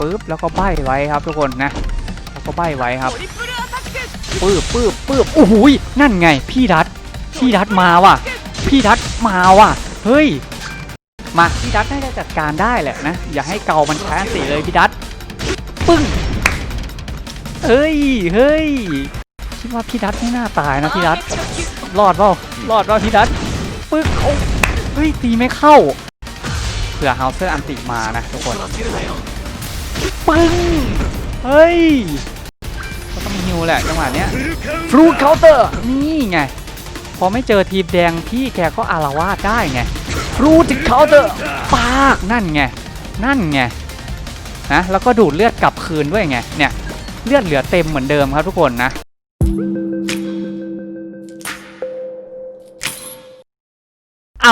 ปึ๊บแล้วก็ใบไว้ครับทุกคนนะแล้วก็ใบไว้ครับปึ๊บปึ๊บปึ๊บโอ้โหยนั่นไง พี่ดัดพี่ดัดมาว่ะ พี่ดัดมาว่ะ เฮ้ย มาพี่ดัดน่าจะจัดการได้แหละนะ อย่าให้เกามันใช้อันติเลยพี่ดัดปึ้งเฮ้ยเฮ้ยคิดว่าพี่ดัดไม่น่าตายนะพี่ดัดรอดเปล่ารอดเปล่าพี่ดัดปึ๊กโอ้เฮ้ยตีไม่เข้าเผื่อเฮาเซอร์อันติมานะทุกคน ปึ้ง เฮ้ยก็ต้องฮิวแหละจังหวะเนี้ยฟรูเคาน์เตอร์นี่ไง พอไม่เจอทีมแดงพี่แกก็อารวาสได้ไงรูติเคาน์เตอร์ปากนั่นไง นั่นไงนะแล้วก็ดูดเลือดกลับคืนด้วยไงเนี่ยเลือดเหลือเต็มเหมือนเดิมครับทุกคนนะ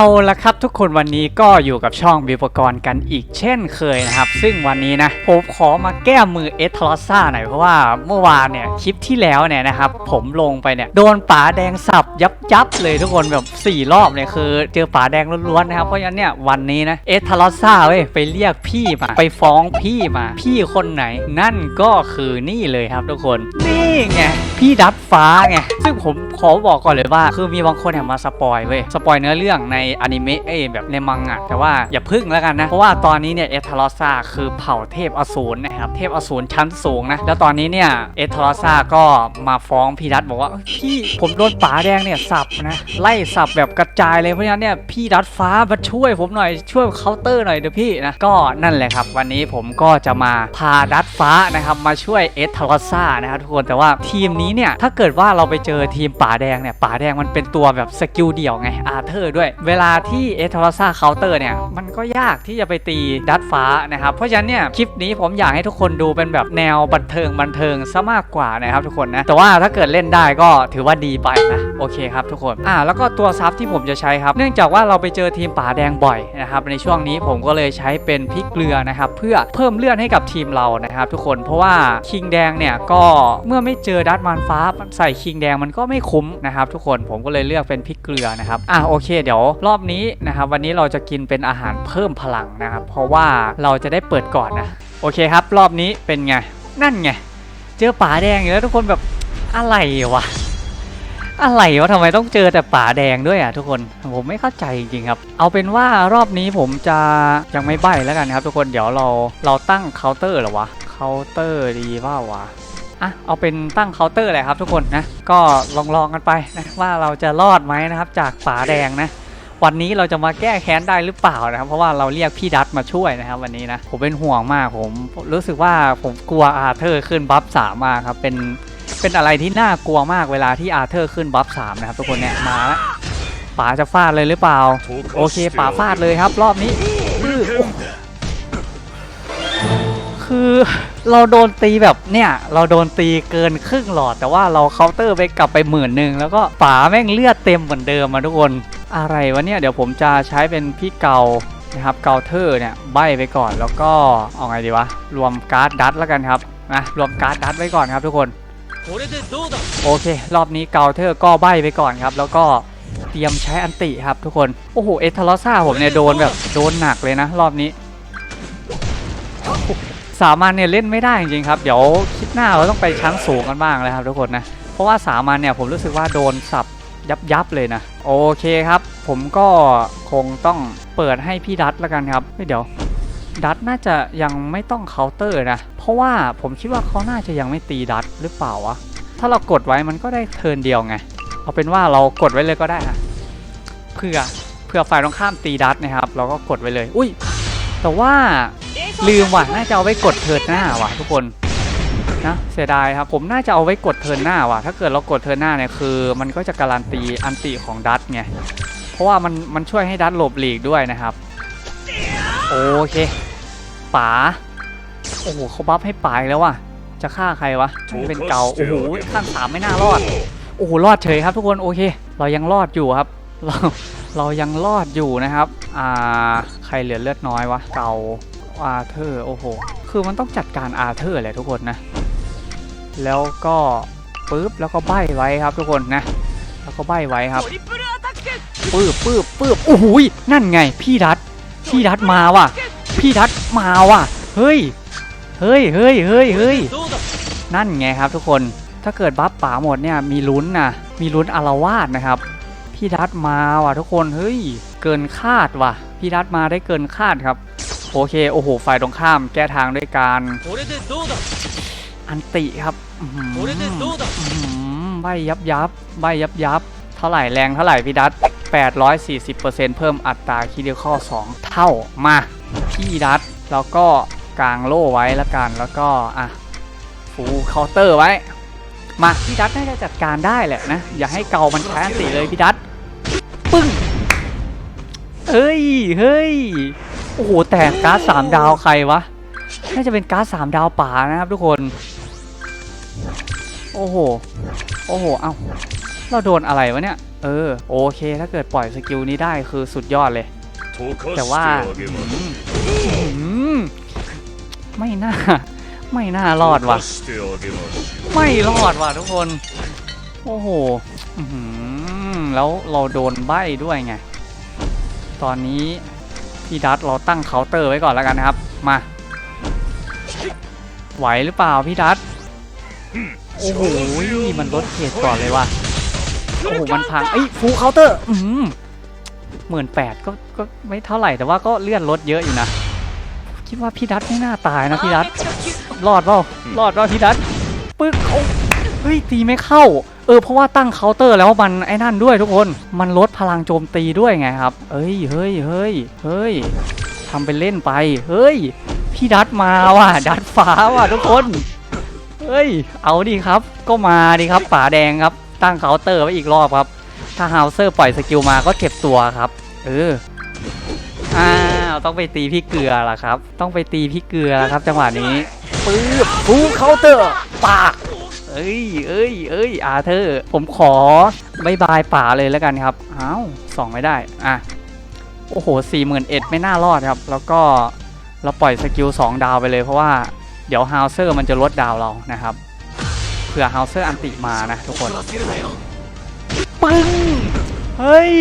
เอาละครับทุกคนวันนี้ก็อยู่กับช่องบิวปกรณ์กันอีกเช่นเคยนะครับ ซึ่งวันนี้นะผมขอมาแก้มือเอทรอซ่าหน่อยเพราะว่าเมื่อวานเนี่ยคลิปที่แล้วเนี่ยนะครับผมลงไปเนี่ยโดนป๋าแดงสับยับยับเลยทุกคนแบบ 4 รอบเนี่ยคือ เจอป๋าแดงล้วนๆนะครับเพราะฉะนั้นเนี่ยวันนี้นะเอทรอซ่าเว้ยไปเรียกพี่มาไปฟ้องพี่มา พี่คนไหน นั่นก็คือนี่เลยครับทุกคนนี่ไงพี่ดัดฟ้าไงซึ่งผมขอบอกก่อนเลยว่า คือมีบางคนเนี่ยมาสปอยเว้ยสปอยเนื้อเรื่องในอนิเมะเอ้ยแบบในมังงะแต่ว่าอย่าพึ่งแล้วกันนะ เพราะว่าตอนนี้เนี่ยเอทารอซ่าคือเผ่าเทพอสูรนะครับเทพอสูรชั้นสูงนะแล้วตอนนี้เนี่ยเอทารอซ่าก็มาฟ้องพี่ดัตบอกว่าพี่ผมโดนป๋าแดงเนี่ยสับนะไล่สับแบบกระจายเลยเพราะฉะนั้นเนี่ยพี่ดัตฟ้ามาช่วยผมหน่อยช่วยเคาน์เตอร์หน่อยเดี๋ยวพี่นะก็นั่นแหละครับ วันนี้ผมก็จะมาพาดัตฟ้านะครับมาช่วยเอทารอซ่านะครับทุกคนแต่ว่าทีมนี้เนี่ยถ้าเกิดว่าเราไปเจอทีมป๋าแดงเนี่ยป๋าแดงมันเป็นตัวแบบสกิลเดี่ยวไงอาเธอร์ด้วยเวลาที่เอทอร์ซาเคาน์เตอร์เนี่ย มันก็ยากที่จะไปตีดัดฟ้านะครับ เพราะฉะนั้นเนี่ย คลิปนี้ผมอยากให้ทุกคนดูเป็นแบบแนวบันเทิงบันเทิงซะมากกว่านะครับทุกคนนะ แต่ว่าถ้าเกิดเล่นได้ก็ถือว่าดีไปนะ โอเคครับทุกคนอ่าแล้วก็ตัวซับที่ผมจะใช้ครับ เนื่องจากว่าเราไปเจอทีมป่าแดงบ่อยนะครับในช่วงนี้ผมก็เลยใช้เป็นพริกเกลือนะครับเพื่อเพิ่มเลือดให้กับทีมเรานะครับ ทุกคนเพราะว่าคิงแดงเนี่ยก็เมื่อไม่เจอดัตมันฟ้าใส่คิงแดงมันก็ไม่คุ้มนะครับทุกคนผมก็เลยเลือกเป็นพริกเกลือนะครับอะโอเคเดี๋ยวรอบนี้นะครับวันนี้เราจะกินเป็นอาหารเพิ่มพลังนะครับเพราะว่าเราจะได้เปิดก่อนนะโอเคครับ รอบนี้เป็นไง นั่นไง เจอป่าแดงอยู่แล้วทุกคนแบบอะไรวะ อะไรวะทำไมต้องเจอแต่ป่าแดงด้วยอะทุกคนผมไม่เข้าใจจริงๆครับ เอาเป็นว่ารอบนี้ผมจะยังไม่ใบ้แล้วกันครับ ทุกคนเดี๋ยวเราเราตั้งเคาน์เตอร์เหรอวะเคาน์เตอร์ดีว่าวะอะเอาเป็นตั้งเคาน์เตอร์เลยครับ ทุกคนนะก็ลองลองกันไปนะว่าเราจะรอดไหมนะครับจากป่าแดงนะวันนี้เราจะมาแก้แค้นได้หรือเปล่านะครับ เพราะว่าเราเรียกพี่ดัตมาช่วยนะครับ วันนี้นะผมเป็นห่วงมากผมรู้สึกว่าผมกลัวอาเธอร์ขึ้นบัฟสามมาครับเป็น เป็นอะไรที่น่ากลัวมากเวลาที่อาเธอร์ขึ้นบัฟสามนะครับทุกคนเนี่ยมาแล้วป๋าจะฟาดเลยหรือเปล่า โอเคป๋าฟาดเลยครับ รอบนี้คือเราโดนตีแบบเนี่ยเราโดนตีเกินครึ่งหลอด แต่ว่าเราเคาน์เตอร์ไปกลับไปหมื่นหนึ่งแล้วก็ป๋าแม่งเลือดเต็มเหมือนเดิมมาทุกคนอะไรวะเนี่ยเดี๋ยวผมจะใช้เป็นพี่เก่านะครับเกาเธอร์เนี่ยใบไปก่อนแล้วก็เอาไงดีวะรวมการ์ดดัตแล้วกันครับนะรวมการ์ดดัตไว้ก่อนครับทุกคน โอเค รอบนี้เกาเทอร์ก็ใบไปก่อนครับ แล้วก็เตรียมใช้อันติครับทุกคน โอ้โห เอทาลอซ่าผมเนี่ยโดนแบบโดนหนักเลยนะ รอบนี้สามัญเนี่ยเล่นไม่ได้จริงๆครับ เดี๋ยวคลิปหน้าเราต้องไปชั้นสูงกันบ้างเลยครับทุกคนนะ เพราะว่าสามัญเนี่ยผมรู้สึกว่าโดนสับยับยับๆเลยนะ โอเคครับ ผมก็คงต้องเปิดให้พี่ดัตแล้วกันครับเฮ้ยเดี๋ยว ดัตน่าจะยังไม่ต้องเคาน์เตอร์นะเพ ราะว่าผมคิดว่าเขาน่าจะยังไม่ตีดัตหรือเปล่าวะ ถ้าเรากดไว้มันก็ได้เทินเดียวไง เอาเป็นว่าเรากดไว้เลยก็ได้ค่ะเพื่อเพื่อฝ่ายตรงข้ามตีดัตนะครับ เราก็กดไว้เลย อุ้ย แต่ว่าลืมว่ะน่าจะเอาไว้กดเทินหน้าว่ะ ทุกคนนะเสียดายครับผมน่าจะเอาไว้กดเทินหน้าว่ะ ถ้าเกิดเรากดเทินหน้าเนี่ยคือ มันก็จะการันตีอันติของดัตไงเพราะว่ามันมันช่วยให้ดัตหลบหลีกด้วยนะครับ โอเคป๋า โอ้โหเขาบัฟให้ปลายแล้วว่ะ จะฆ่าใครวะเป็นเก่าโอ้โหข้างสามไม่น่ารอด โอ้โหรอดเฉยครับทุกคนโอเค เรายังรอดอยู่ครับ เราเรายังรอดอยู่นะครับ อ่า ใครเหลือเลือดน้อยวะ เก่าอาเธอร์โอ้โห คือมันต้องจัดการอาเธอร์แหละทุกคนนะ แล้วก็ปึ๊บแล้วก็ใบไว้ครับทุกคนนะ แล้วก็ใบไว้ครับปึ๊บปึ๊บปึ๊บโอ้โหนั่นไง พี่รัดพี่รัดมาว่ะ พี่รัดมาว่ะ เฮ้ย เฮ้ยเฮ้ยเฮ้ยเฮ้ยนั่นไงครับทุกคน ถ้าเกิดบัฟป่าหมดเนี่ยมีลุ้นนะมีลุ้นอารวาสนะครับ พี่ดัตมาว่ะทุกคน เฮ้ย เกินคาดว่ะ พี่ดัตมาได้เกินคาดครับ โอเค โอ้โห ฝ่ายตรงข้ามแก้ทางด้วยการอันติครับใบยับยับใบยับยับ เท่าไหร่แรงเท่าไหร่พี่ดัต840%เพิ่มอัตราคิดเดียวข้อ2เท่ามาพี่ดัตแล้วก็ กางโล่ไว้ละกันแล้วก็อะฟูเคาน์เตอร์ไว้ มาพี่ดัตน่าจะจัดการได้แหละนะ อย่าให้เกามันแพ้สีเลยพี่ดัตปึ้งเฮ้ยเฮ้ยโอ้โหแต่การ์ดสามดาวใครวะน่าจะเป็นการ์ดสามดาวป่านะครับทุกคน โอ้โหโอ้โหเอ้าเราโดนอะไรวะเนี่ย เออ โอเค ถ้าเกิดปล่อยสกิลนี้ได้คือสุดยอดเลย แต่ว่า ไม่น่า ไม่น่ารอดว่ะ ไม่รอดว่ะทุกคน โอ้โหแล้วเราโดนใบ้ด้วยไง ตอนนี้พี่ดัตเราตั้งเคาน์เตอร์ไว้ก่อนแล้วกันนะครับ มา ไหวหรือเปล่าพี่ดัตโอ้โห มันลดเขตก่อนเลยว่ะ โอ้โห มันพังเอ้ยฟูเคาน์เตอร์ อืมหมื่นแปดก็ ก็ไม่เท่าไหร่แต่ว่าก็เลื่อนลดเยอะอยู่นะ คิดว่าพี่ดัตไม่น่าตายนะพี่ดัตรอดเปล่ารอดเปล่าพี่ดัตปึ๊กโอ้เฮ้ยตีไม่เข้า เออเพราะว่าตั้งเคาน์เตอร์แล้วมันไอ้นั่นด้วยทุกคนมันลดพลังโจมตีด้วยไงครับ เอ้ยเฮ้ยเฮ้ยเฮ้ยทำเป็นเล่นไป เฮ้ย พี่ดัตมาว่ะดัตฟ้าว่ะทุกคนเฮ้ย เอาดิครับ ก็มาดิครับป่าแดงครับ ตั้งเคาน์เตอร์ไว้อีกรอบครับ ถ้าฮาวเซอร์ปล่อยสกิลมาก็เก็บตัวครับ เอออ้าว ต้องไปตีพี่เกลือล่ะครับ ต้องไปตีพี่เกลือล่ะครับ จังหวะนี้ปื๊บฟูเคาน์เตอร์ปากเอ้ยเอ้ยเอ้ยอาเธอร์ผมขอบายบายป่าเลยแล้วกันครับอ้าวสองไม่ได้อะโอ้โหสี่หมื่นเอ็ดไม่น่ารอดครับ แล้วก็เราปล่อยสกิลสองดาวไปเลยเพราะว่าเดี๋ยวฮาวเซอร์มันจะลดดาวเรานะครับเผื่อฮาวเซอร์อันติมานะทุกคนปึ้งเฮ้ย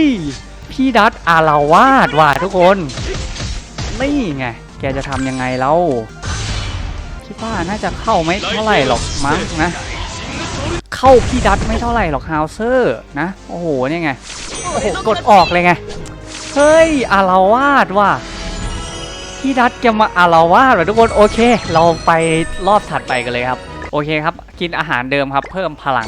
พี่ดัตอาราวาดว่ะทุกคน นี่ไง แกจะทำยังไงแล้วคิดว่าน่าจะเข้าไม่เท่าไหร่หรอกมั้งนะ เข้าพี่ดัตไม่เท่าไหร่หรอกฮาวเซอร์นะ โอ้โหเนี่ยไง โอ้โหกดออกเลยไง เฮ้ยอาราวาสว่ะพี่ดัตแกมาอาราวาสว่ะทุกคนโอเค เราไปรอบถัดไปกันเลยครับ โอเคครับ กินอาหารเดิมครับ เพิ่มพลัง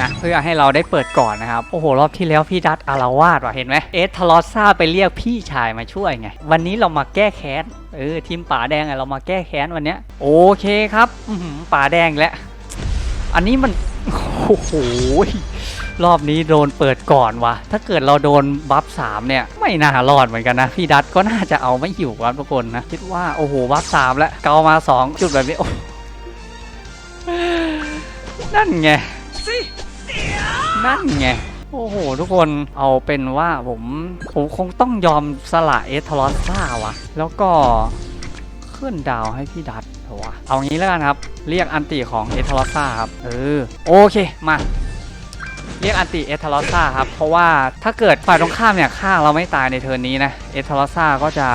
นะเพื่อให้เราได้เปิดก่อนนะครับ โอ้โห รอบที่แล้วพี่ดัตอารวาสว่ะเห็นไหมเอสทลอสซาไปเรียกพี่ชายมาช่วยไง วันนี้เรามาแก้แค้นเออทีมป่าแดงไงเรามาแก้แค้นวันเนี้ยโอเคครับป่าแดงแล้วอันนี้มันโอ้โหรอบนี้โดนเปิดก่อนว่ะถ้าเกิดเราโดนบัฟสามเนี่ย ไม่น่ารอดเหมือนกันนะ พี่ดัตก็น่าจะเอาไม่อยู่ครับทุกคนนะ คิดว่าโอ้โหบัฟสามแล้วเกามาสองจุดแบบนี้ นั่นไง นั่นไง โอ้โห ทุกคนเอาเป็นว่าผมผมคงต้องยอมสละเอทลอสซ่าวะแล้วก็ขึ้นดาวให้พี่ดัตเถอะวะเอางี้แล้วกันครับ เรียกอันติของเอทลอสซ่าครับ เออ โอเคมาเรียกอันติเอทลอซ่าครับ เพราะว่าถ้าเกิดฝ่ายตรงข้ามเนี่ยฆ่าเราไม่ตายในเทิร์นนี้นะเอทลอซ่าก็จะ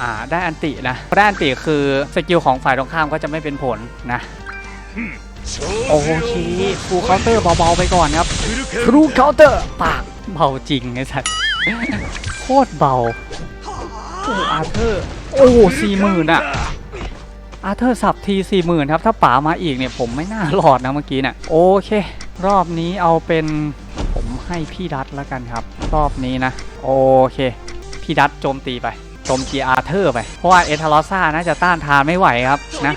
อ่าได้อันตินะได้อันติคือสกิลของฝ่ายตรงข้ามก็จะไม่เป็นผลนะ โอเคครูเคาน์เตอร์เบาๆไปก่อนครับครูเคาน์เตอร์ปากเบาจริงไอ้สัตว์โคตรเบาโอ้อาเธอร์โอ้สี่หมื่นอะอาเธอร์สับทีสี่หมื่นครับ ถ้าป๋ามาอีกเนี่ยผมไม่น่ารอดนะเมื่อกี้เนี่ยโอเค รอบนี้เอาเป็นผมให้พี่ดัตแล้วกันครับ รอบนี้นะ โอเค พี่ดัตโจมตีไปโจมตีอาเธอร์ไป เพราะว่าเอทาลอซ่าน่าจะต้านทานไม่ไหวครับนะ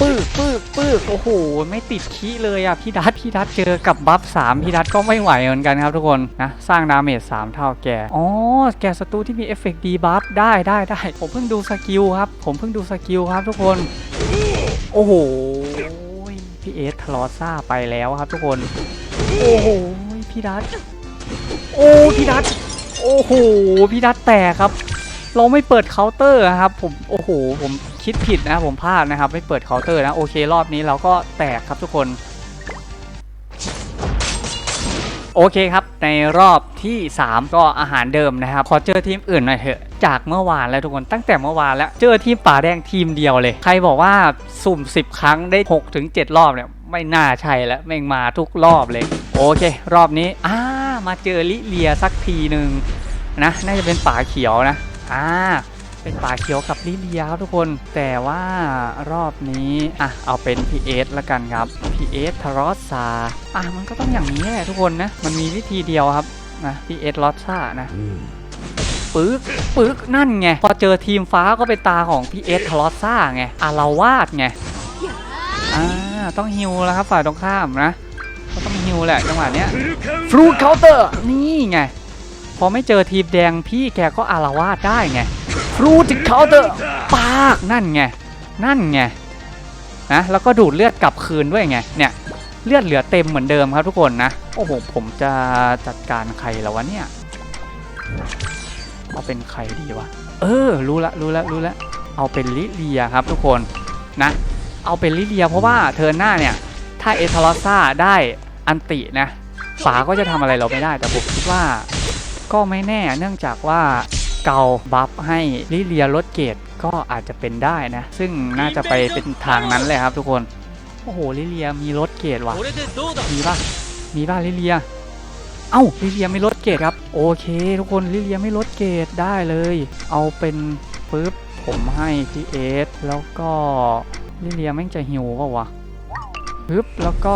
ปึ๊กปึ๊กปึ๊กโอ้โห ไม่ติดขี้เลยอะ พี่ดัตพี่ดัตเจอกับบัฟสามพี่ดัตก็ไม่ไหวเหมือนกันครับทุกคนนะ สร้างดาเมจสามเท่าแก อ๋อ แกศัตรูที่มีเอฟเฟกต์ดีบัฟได้ได้ได้ ผมเพิ่งดูสกิลครับ ผมเพิ่งดูสกิลครับทุกคน โอ้โหพี่เอสทลอซ่าไปแล้วครับทุกคน โอ้โหพี่ดัตโอ้พี่ดัตโอ้โหพี่ดัตแตกครับ เราไม่เปิดเคาน์เตอร์อะครับผมโอ้โหผมคิดผิดนะผมพลาดนะครับ ไม่เปิดเคาน์เตอร์นะโอเครอบนี้เราก็แตกครับทุกคนโอโอเคครับในรอบที่ 3 ก็อาหารเดิมนะครับขอเจอทีมอื่นหน่อยเถอะจากเมื่อวานแล้วทุกคนตั้งแต่เมื่อวานแล้วเจอทีมป่าแดงทีมเดียวเลย ใครบอกว่าสุ่ม 10 ครั้งได้6ถึง7รอบเนี่ยไม่น่าใช่แล้วแม่งมาทุกรอบเลย โอเค รอบนี้อ่ามาเจอลิเลียสักทีหนึ่งนะน่าจะเป็นป่าเขียวนะ อ่าเป็นป่าเขียวกับลิเลียครับทุกคน แต่ว่ารอบนี้อะเอาเป็น PS ละกันครับ PS ทารอสซาอะมันก็ต้องอย่างนี้แหละทุกคนนะ มันมีวิธีเดียวครับนะ PS ลอสซานะปึ๊กปึ๊กนั่นไง พอเจอทีมฟ้าก็เป็นตาของ PS ทารอสซาไงอาราวาสไงอ่าต้องฮิวแล้วครับฝ่ายตรงข้ามนะก็ต้องฮิวแหละจังหวะเนี้ยฟรูดเคาน์เตอร์นี่ไง พอไม่เจอทีมแดงพี่แกก็อารวาสได้ไงรูดเคาเตอร์ปากนั่นไงนั่นไงนะแล้วก็ดูดเลือดกลับคืนด้วยไงเนี่ยเลือดเหลือเต็มเหมือนเดิมครับทุกคนนะโอ้โหผมจะจัดการใครแล้ววะเนี่ยเอาเป็นใครดีวะเออรู้ละรู้ละรู้ละเอาเป็นลิเลียครับทุกคนนะเอาเป็นลิเลียเพราะว่าเทอร์หน้าเนี่ยถ้าเอทาลอซ่าได้อันตินะฝาก็จะทำอะไรเราไม่ได้แต่ผมคิดว่า ก็ไม่แน่เนื่องจากว่าเกาบัฟให้ลิเลียลดเกรดก็อาจจะเป็นได้นะ ซึ่งน่าจะไปเป็นทางนั้นเลยครับทุกคน โอ้โหลิเลียมีลดเกรดว่ะมีป่ะมีป่ะลิเลีย เอ้าลิเลียไม่ลดเกรดครับ โอเค ทุกคนลิเลียไม่ลดเกรดได้เลย เอาเป็นปึ๊บผมให้พีเอสแล้วก็ลิเลียแม่งจะหิวป่าวะ ปึ๊บแล้วก็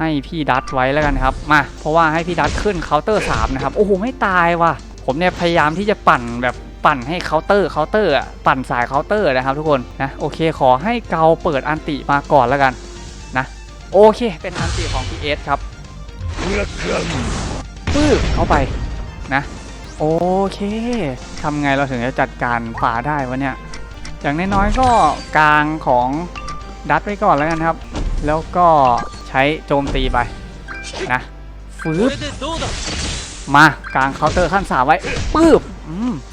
ให้พี่ดัตไว้แล้วกันครับมาเพราะว่าให้พี่ดัตขึ้นเคาน์เตอร์3นะครับโอ้โหไม่ตายว่ะ ผมเนี่ยพยายามที่จะปั่นแบบปั่นให้เคาน์เตอร์เคาน์เตอร์อะปั่นสายเคาน์เตอร์นะครับทุกคนนะโอเคขอให้เกาเปิดอันติมาก่อนแล้วกันนะโอเคเป็นอันติของพี่เอสครับปื้บเข้าไปนะโอเคทำไงเราถึงจะจัดการฝาได้วะเนี่ยอย่างน้อยๆก็กลางของดัตไว้ก่อนแล้วกันครับ แล้วก็ใช้โจมตีไปนะฟืบมากลางเคาน์เตอร์ขั้นสาไว้ปื๊บ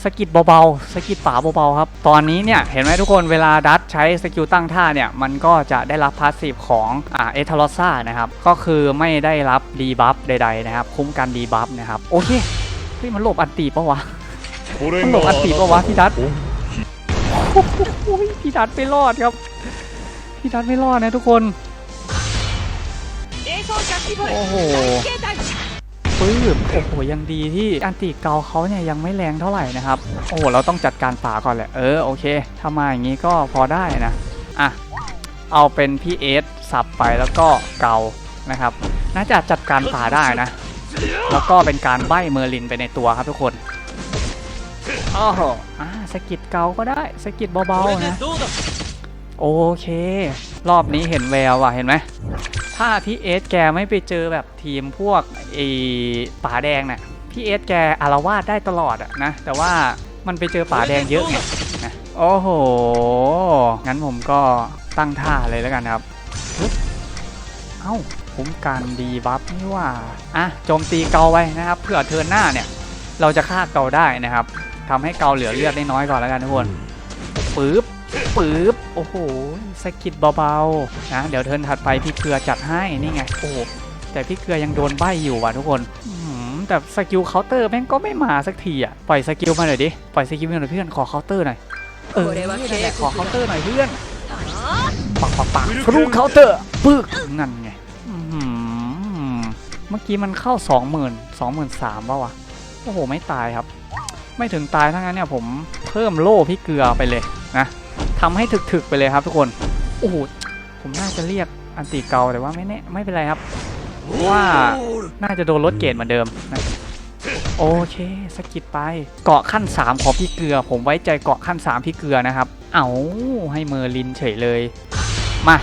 สกิดเบาๆ สกิดฝาเบาๆครับ ตอนนี้เนี่ย เห็นไหมทุกคนเวลาดัตใช้สกิลตั้งท่าเนี่ย มันก็จะได้รับพาสซีฟของอ่าเอทาร์ซ่านะครับ ก็คือไม่ได้รับดีบัฟใดๆนะครับ คุ้มกันดีบัฟนะครับ โอเคเฮ้ยมันหลบอันตีปะวะ มันหลบอันตีปะวะ พี่ดัตพี่ดัตไม่รอดครับ พี่ดัตไม่รอดนะทุกคน โอ้โหปื้มโอ้โห ยังดีที่อันติเกาเขาเนี่ยยังไม่แรงเท่าไหร่นะครับ โอ้โห เราต้องจัดการป่าก่อนแหละ เออ โอเคถ้ามาอย่างนี้ก็พอได้นะ อะ เอาเป็นพี่เอสสับไปแล้วก็เกานะครับ น่าจะจัดการป่าได้นะ แล้วก็เป็นการใบ้เมอร์ลินไปในตัวครับทุกคนโอ้โหอ่าสกิดเกาก็ได้สกิดเบาๆนะ โอเค รอบนี้เห็นแววว่ะ เห็นไหม ถ้าพี่เอสแกไม่ไปเจอแบบทีมพวกไอ้ป่าแดงเนี่ยพี่เอสแกอารวาสได้ตลอดอะนะแต่ว่ามันไปเจอป่าแดงเยอะไงนะโอ้โห งั้นผมก็ตั้งท่าเลยแล้วกันครับปึ๊บเอ้าคุ้มกันดีบัฟนี่ว่าอะโจมตีเกาไว้นะครับเพื่อเทิร์นหน้าเนี่ย เราจะฆ่าเกาได้นะครับทำให้เกาเหลือเลือดได้น้อยก่อนแล้วกันทุกคนปึ๊บ ปึ๊บโอ้โหสกิดเบาๆนะเดี๋ยวเทิร์นถัดไปพี่เกลือจัดให้นี่ไงโอ้แต่พี่เกลือยังโดนใบอยู่ว่ะทุกคนอื้อหือแต่สกิลเคาน์เตอร์แม่งก็ไม่มาสักทีอะปล่อยสกิลมาหน่อยดิปล่อยสกิลมาหน่อยเพื่อนขอเคาน์เตอร์หน่อยเออนี่แหละขอเคาน์เตอร์หน่อยเพื่อนปักปักปักฟรูเคาน์เตอร์ปึ๊กนั่นไงอื้อหือเมื่อกี้มันเข้า 20,000 23,000ป่าวะโอ้โหไม่ตายครับ ไม่ถึงตายทั้งนั้นเนี่ยผมเพิ่มโล่พี่เกลือไปเลยนะ ทำให้ถึกๆไปเลยครับทุกคน โอ้โห ผมน่าจะเรียกอันติเกาแต่ว่าไม่แน่ไม่เป็นไรครับ ว่าน่าจะโดนลดเกรดเหมือนเดิมนะโอเคสกิดไป เกาะขั้น 3 ของพี่เกลือ ผมไว้ใจเกาะขั้น 3 พี่เกลือนะครับ เอาให้เมอร์ลินเฉยเลย มา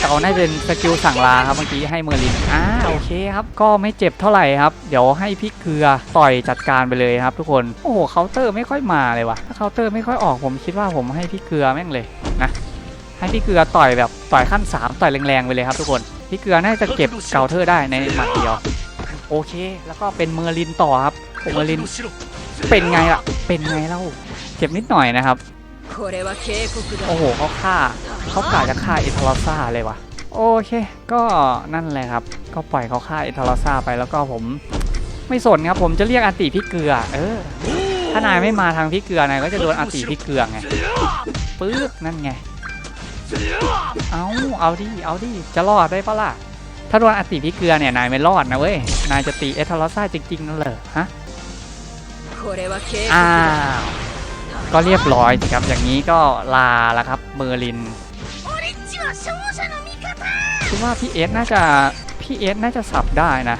เก่าได้เป็นสกิลสั่งลาครับเมื่อกี้ให้เมอร์ลินอ่าโอเคครับ ก็ไม่เจ็บเท่าไหร่ครับ เดี๋ยวให้พี่เกลือต่อยจัดการไปเลยครับ ทุกคน โอ้โหเคาน์เตอร์ไม่ค่อยมาเลยวะถ้าเคาน์เตอร์ไม่ค่อยออกผมคิดว่าผมให้พี่เกลือแม่งเลยนะให้พี่เกลือต่อยแบบต่อยขั้น 3 ต่อยแรงๆไปเลยครับ ทุกคนพี่เกลือน่าจะเก็บเก่าเตอร์ได้ในหมัดเดียวโอเค แล้วก็เป็นเมอร์ลินต่อครับเมอร์ลินเป็นไงล่ะเป็นไงเล่าเจ็บนิดหน่อยนะครับ โอ้โหเขาฆ่าเขากะจะฆ่าอิทารอซ่าเลยวะโอเค ก็นั่นแหละครับ ก็ปล่อยเขาฆ่าอิทารอซ่าไปแล้วก็ผม ไม่สนครับ ผมจะเรียกอันติพี่เกลือ เออ ถ้านายไม่มาทางพี่เกลือนายก็จะโดนอันติพี่เกลือไงปื๊ดนั่นไง เอาเอาดิเอาดิจะรอดได้ปะล่ะถ้าโดนอัติพี่เกลือเนี่ยนายไม่รอดนะเว้ย นายจะตีอิทารอซ่าจริงๆนั่นเหรอฮะอ้าว ก็เรียบร้อยสิครับ อย่างนี้ก็ลาแล้วครับเมอร์ลินคิดว่าพี่เอสน่าจะพี่เอสน่าจะสับได้นะ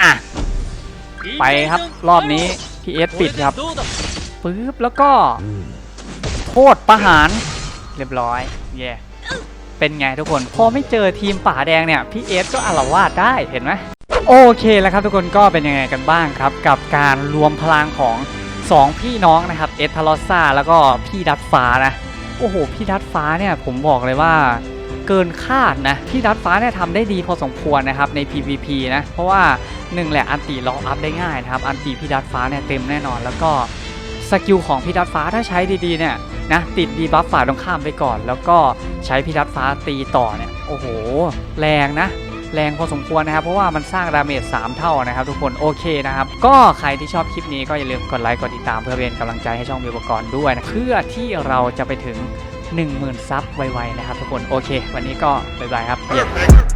อะไปครับรอบนี้พี่เอสปิดครับปึ๊บแล้วก็ โทษประหารเรียบร้อยเย่เป็นไงทุกคน พอไม่เจอทีมป่าแดงเนี่ยพี่เอสก็อารวาดได้เห็นไหมโอเคแล้วครับทุกคนก็เป็นยังไงกันบ้างครับ กับการรวมพลังของ 2 พี่น้องนะครับเอทารอสซาแล้วก็พี่ดัตฟ้านะ โอ้โห พี่ดัตฟ้าเนี่ยผมบอกเลยว่าเกินคาดนะ พี่ดัตฟ้าเนี่ยทำได้ดีพอสมควรนะครับใน PVP นะ เพราะว่าหนึ่งแหละอันติล็อกอัพได้ง่ายนะครับ อันติพี่ดัตฟ้าเนี่ยเต็มแน่นอน แล้วก็สกิลของพี่ดัตฟ้าถ้าใช้ดีๆเนี่ยนะติดดีบัฟฝ่าตรงข้ามไปก่อน แล้วก็ใช้พี่ดัตฟ้าตีต่อเนี่ยโอ้โห แรงนะ แรงพอสมควรนะครับ เพราะว่ามันสร้างดาเมจ3เท่านะครับ ทุกคนโอเคนะครับ ก็ใครที่ชอบคลิปนี้ก็อย่าลืมกดไลค์กดติดตามเพื่อเป็นกำลังใจให้ช่องวิวกรณ์ด้วยนะเพื่อที่เราจะไปถึง 10,000 ซับไวๆนะครับทุกคนโอเค วันนี้ก็บ๊ายบายครับเย้